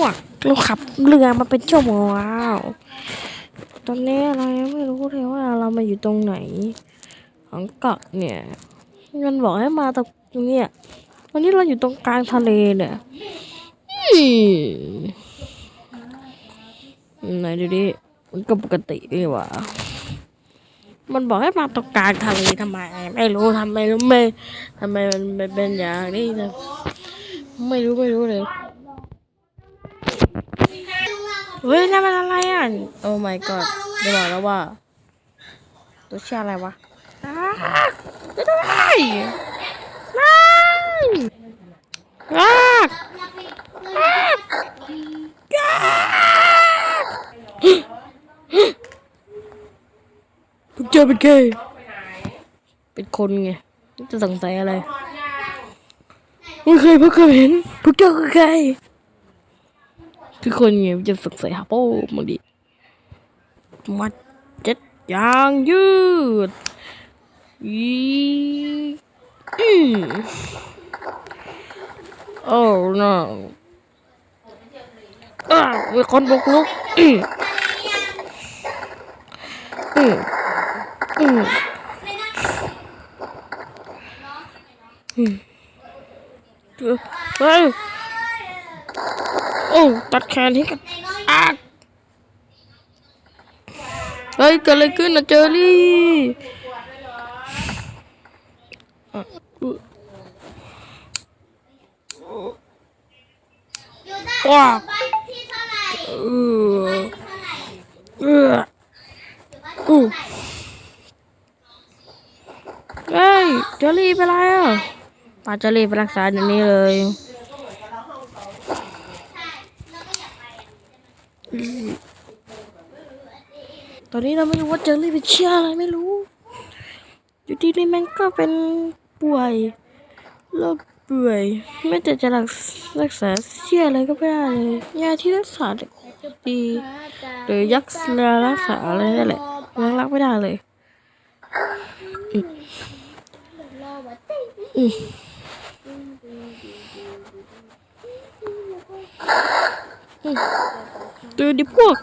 วกเราขับเรือมาเป็นชั่วโมงแล้วตอนนี้เรายังไม่รู้เลยว่าเรามาอยู่ตรงไหน ของเกาะเนี่ยมันบอกให้มาตรงเนี้ยวันนี้เราอยู่ตรงกลางทะเลเนี่ยไหนดูดิมันก็ปกติดีหว่ามันบอกให้มาตรงกลางทะเลทำไม ไม่รู้ทำไมรู้ไม่ทำไมมันเป็นอย่างนี้นะไม่รู้ไม่รู้เลย เฮ้ยนั่นมันอะไรอะ โอ้ my god จะบอกแล้วว่า ตัวเชื่ออะไรวะอ้าจะด้วยไม่ลากลากลากพวกเจอเป็นใครเป็นคนไง จะสงสัยอะไรไม่เคยเพิ่งเคยเห็นพวกเจ้าคือใคร คือคนไงมันจะสงสัยหาโป้มึงดิมัดเจ็ดยางยืดอีอืมโอ้ no อ้ามีคนบุกลุกอืมอืมอืมอืมเฮ้ย โอ้ตัดแขนทิ้งกันอากเฮ้ยเกิดอะไรขึ้นนะเจอรี่อะอุ๊ยว้าเออเอออู้เฮ้ยเจอรี่เป็นไรอะพาเจอรี่ไปรักษาเดี๋ยวนี้เลย ตอนนี้เราไม่รู้ว่าเจอรี่เป็นเชื่ออะไรไม่รู้ อยู่ดีนี่มันก็เป็นป่วยโรคป่วย ไม่แต่จะรักรักษาเชื่ออะไรก็ไม่ได้เลยยาที่รักษาดีหรือยักษ์ยารักษาอะไรนั่นแหละยังรักไม่ได้เลยอืมอืมอืม ตื่นดิพวก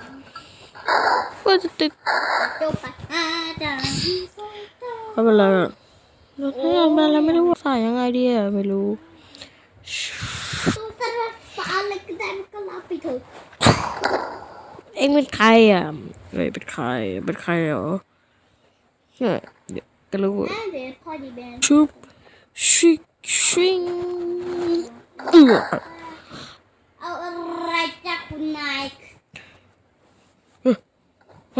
ว่าจะติดไม่เป็นไรอะเราไม่อยากเป็นอะไรไม่รู้ว่าใส่ยังไงดีอะไม่รู้เอ็งเป็นใครอะไม่เป็นใครเป็นใครเหรอเนี่ยเดี๋ยวก็รู้ชุบชิกชิงเอือ เอาอะไรจากคุณนาย เออ เอาอะไรคุณเป็นเลือดทำคุณอะไร โ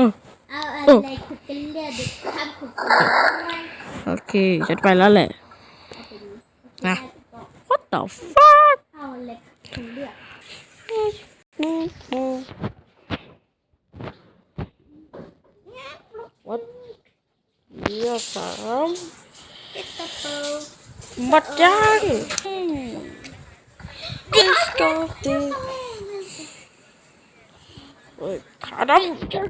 อเคฉันไปแล้วแหละนะ what the fuck เอาอะไรคุณเลือดวัดเรือสามตะโตบัดยัง Let's go ดิ เฮ้ยขาดำจัง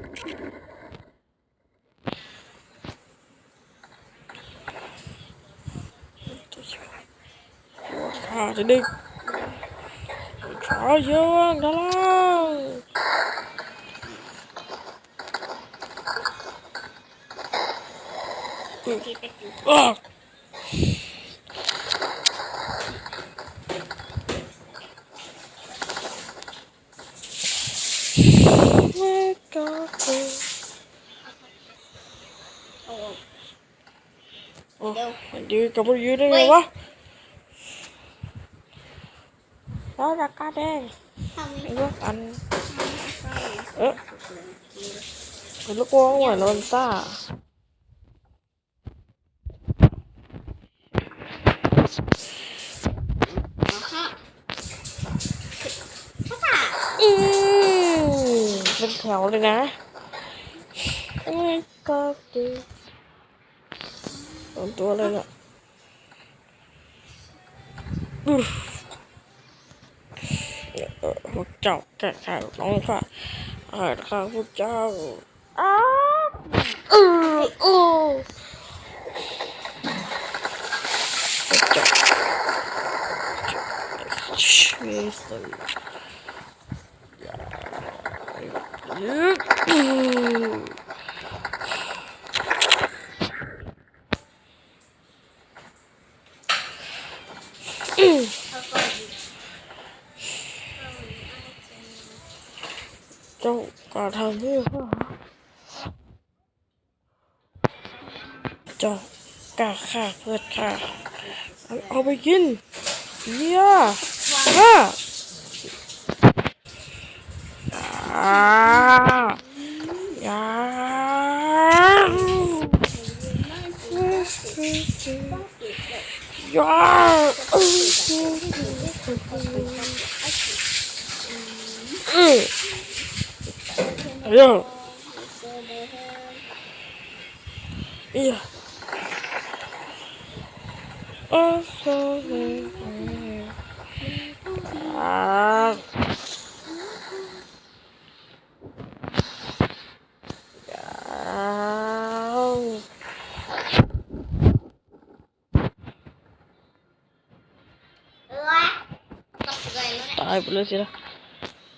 ขาจะดึกขาเยอะดาราอ้าว Let go go โอ้มันยืนกับมันยืนได้ไงวะแล้วจากกาแดงทำไอ้พวกอัน เอ๊ะเป็นลูกวงเหมือนโรนซ่าอืมเป็นแถวเลยนะเอ้ยก็ดี โดนตัวเลยน่ะอือเออพวกเจ้าแก่ข้าน้องค่ะอาหารข้าพวกเจ้าอ้าวเออโอ้พวกเจ้าช่วยสิอืมอืม เอาก่อน เจ้ากล้าทำนี่อจ้ากาฆ่าเพื่อนข้าเอาไปกินเยี่ยฮ่าอ่ายาย่าอืม อืมเดี๋ยว Yeah. Oh, so Ah.